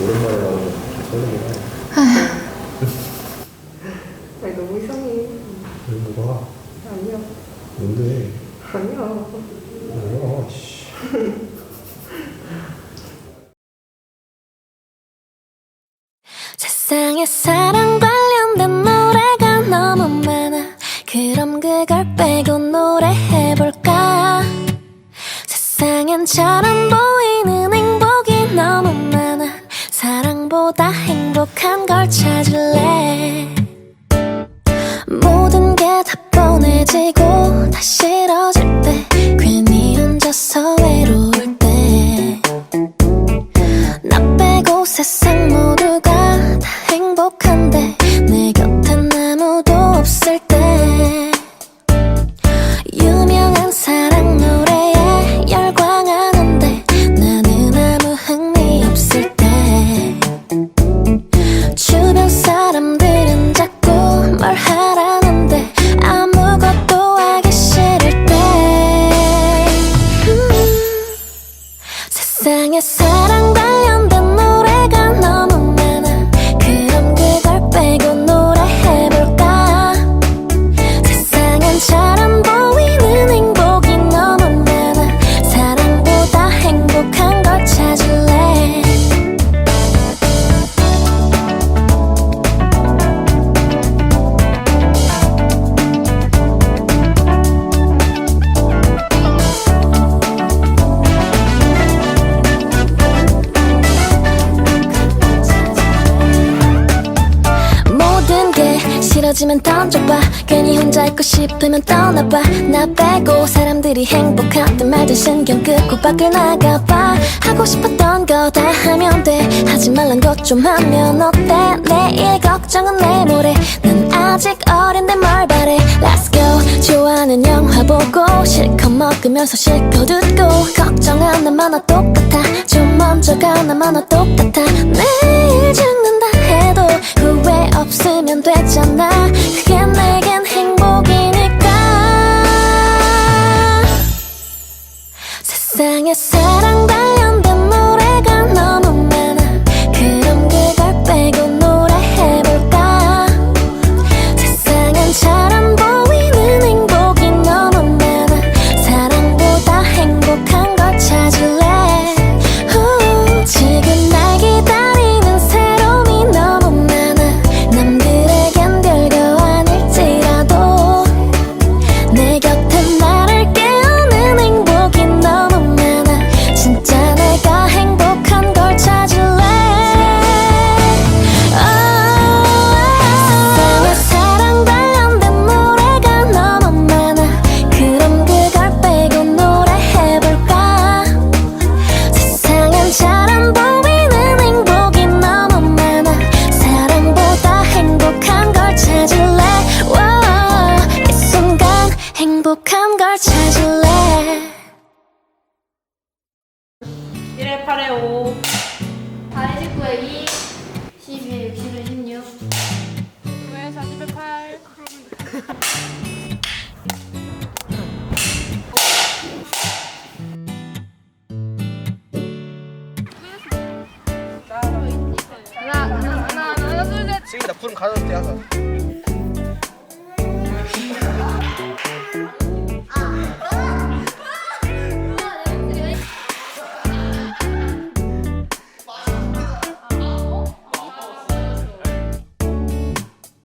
오랜만에 나오면 설레긴 하네. 아니 너무 이상해. 왜 뭐가? 아니야. 뭔데? 아니야. 뭐야, 씨. 세상에 사랑 관련된 노래가 너무 많아 그럼 그걸 빼고 노래해볼까 세상엔 잘안 보이 사랑보다 행복한 걸 찾을래? 모든 게 다 뻔해지고 다 싫어질 때 괜히 혼자서 외로울 때 나 빼고 세상 세상에 게 싫어지면 던져봐. 괜히 혼자 있고 싶으면 떠나봐. 나 빼고 사람들이 행복하든 말든 신경 끄고 밖을 나가봐. 하고 싶었던 거 다 하면 돼. 하지 말란 것 좀 하면 어때? 내일 걱정은 내모레. 난 아직 어린데 뭘 바래. Let's go. 좋아하는 영화 보고 실컷 먹으면서 실컷 웃고. 걱정은 나마나 똑같아. 좀 먼저 가 나마나 똑같아. 내일 죽 세상에 사랑 관 8회 5 8에 19에 2, 12에 60에 16. 9회 40회 8 하나, 하나, 하나, 하나, 둘, 셋. 지금 나푸 가져도 돼 하자